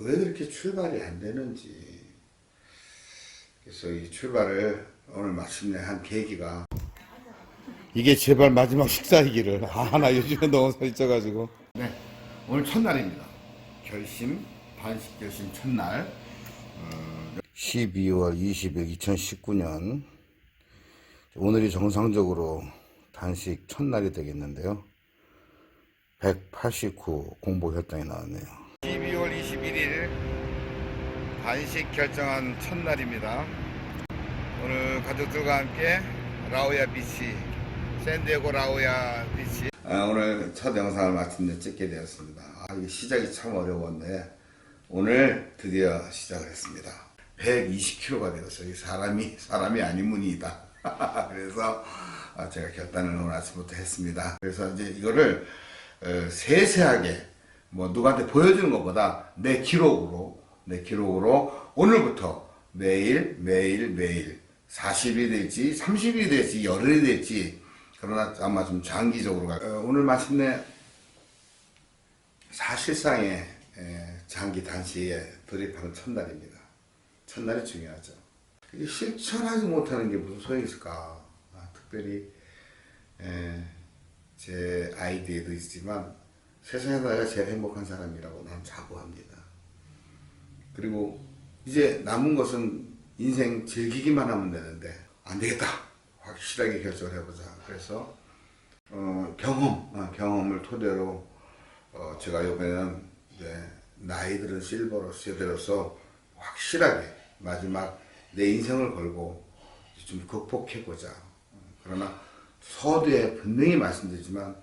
왜 그렇게 출발이 안 되는지. 그래서 이 출발을 오늘 마침내 한 계기가 이게 제발 마지막 식사이기를 아 나 요즘에 너무 서 있어가지고. 네 오늘 첫날입니다. 결심 반식 결심 첫날. 어, 12월 20일 2019년 오늘이 정상적으로 단식 첫날이 되겠는데요. 189 공복 혈당이 나왔네요 12월 21일 단식 결정한 첫날입니다. 오늘 가족들과 함께 라오야 비치 샌디에고 라오야 비치. 아, 오늘 첫 영상을 마침내 찍게 되었습니다. 아, 이게 시작이 참 어려웠는데 오늘 드디어 시작을 했습니다. 120kg가 되었어요. 이 사람이 사람이 아닌 분이다. 그래서 아, 제가 결단을 오늘 아침부터 했습니다. 그래서 이제 이거를 어, 세세하게 뭐 누구한테 보여주는 것보다 내 기록으로 내 기록으로 오늘부터 매일 매일 매일 40일이 될지 30일이 될지 열흘이 될지 그러나 아마 좀 장기적으로 가 어, 오늘 마침내 사실상의 에, 장기 단식에 돌입하는 첫날입니다. 첫날이 중요하죠. 실천하지 못하는 게 무슨 소용이 있을까? 아, 특별히 에, 제 아이디에도 있지만 세상에서 내가 제일 행복한 사람이라고 난 자부합니다. 그리고 이제 남은 것은 인생 즐기기만 하면 되는데 안 되겠다. 확실하게 결정을 해보자. 그래서 어, 경험 어, 경험을 토대로 어, 제가 이번에는 이제 나이 들은 실버로 세대로서 확실하게 마지막 내 인생을 걸고 좀 극복해보자. 그러나 서두에 분명히 말씀드리지만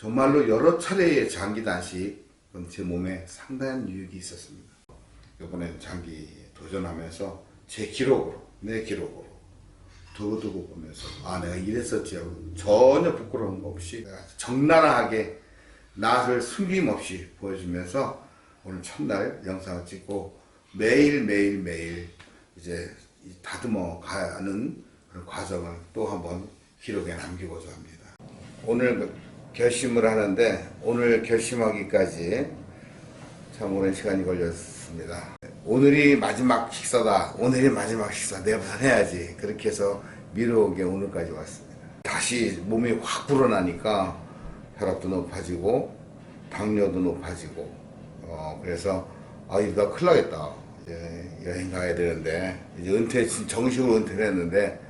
정말로 여러 차례의 장기 단식은 제 몸에 상당한 유익이 있었습니다. 이번에 장기 도전하면서 제 기록으로 내 기록으로 두고두고 보면서 아 내가 이랬었지 하고 전혀 부끄러움 없이 적나라하게 나를 숨김없이 보여주면서 오늘 첫날 영상을 찍고 매일 매일 매일 이제 이 다듬어 가는 그런 과정을 또 한번 기록에 남기고자 합니다. 오늘 그 결심을 하는데 오늘 결심하기까지 참 오랜 시간이 걸렸습니다. 오늘이 마지막 식사다. 오늘이 마지막 식사. 내일부터 해야지. 그렇게 해서 미뤄온 게 오늘까지 왔습니다. 다시 몸이 확 불어나니까 혈압도 높아지고 당뇨도 높아지고 어 그래서 아 이러다 큰일 나겠다. 여행 가야 되는데 이제 은퇴 정식으로 은퇴를 했는데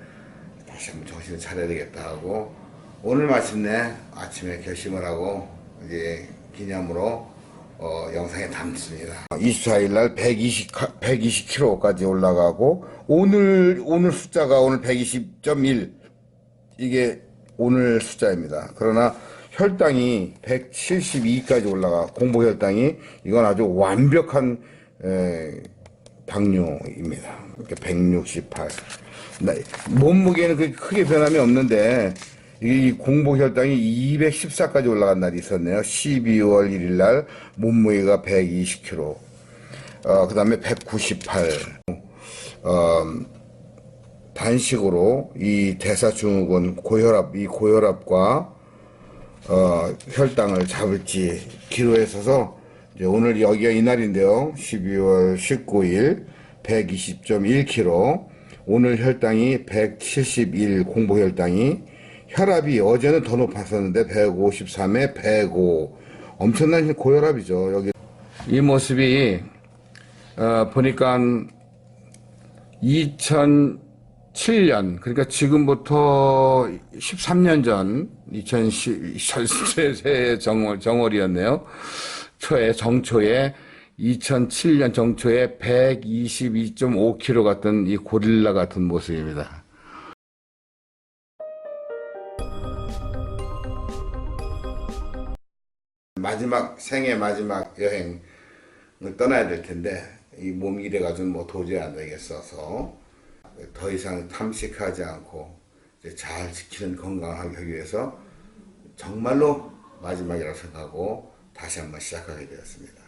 다시 한번 정신을 차려야 되겠다 하고 오늘 마침내 아침에 결심을 하고 이제 기념으로 어, 영상에 담습니다. 24일 날 120, 120kg까지 올라가고, 오늘, 오늘 숫자가 오늘 120.1. 이게 오늘 숫자입니다. 그러나 혈당이 172까지 올라가, 공복 혈당이, 이건 아주 완벽한, 에, 당뇨입니다. 이렇게 168. 나- 몸무게는 크게 변함이 없는데, 이 공복 혈당이 214까지 올라간 날이 있었네요. 12월 1일 날 몸무게가 120kg. 어, 그 다음에 198. 어, 단식으로 이 대사증후군 고혈압, 이 고혈압과 어, 혈당을 잡을지 기로에 서서 이제 오늘 여기가 이날인데요. 12월 19일 120.1kg. 오늘 혈당이 171 공복 혈당이 혈압이 어제는 더 높았었는데 153에 105 엄청난 고혈압이죠. 여기 이 모습이 어, 보니까 2007년 그러니까 지금부터 13년 전 2010세 정월 정월이었네요. 초에 정초에 2007년 정초에 122.5kg 같은 이 고릴라 같은 모습입니다. 마지막 생애 마지막 여행을 떠나야 될 텐데 이 몸이 이래가지고 뭐 도저히 안 되겠어서 더 이상 탐식하지 않고 잘 지키는 건강을 하기 위해서 정말로 마지막이라고 생각하고 다시 한번 시작하게 되었습니다.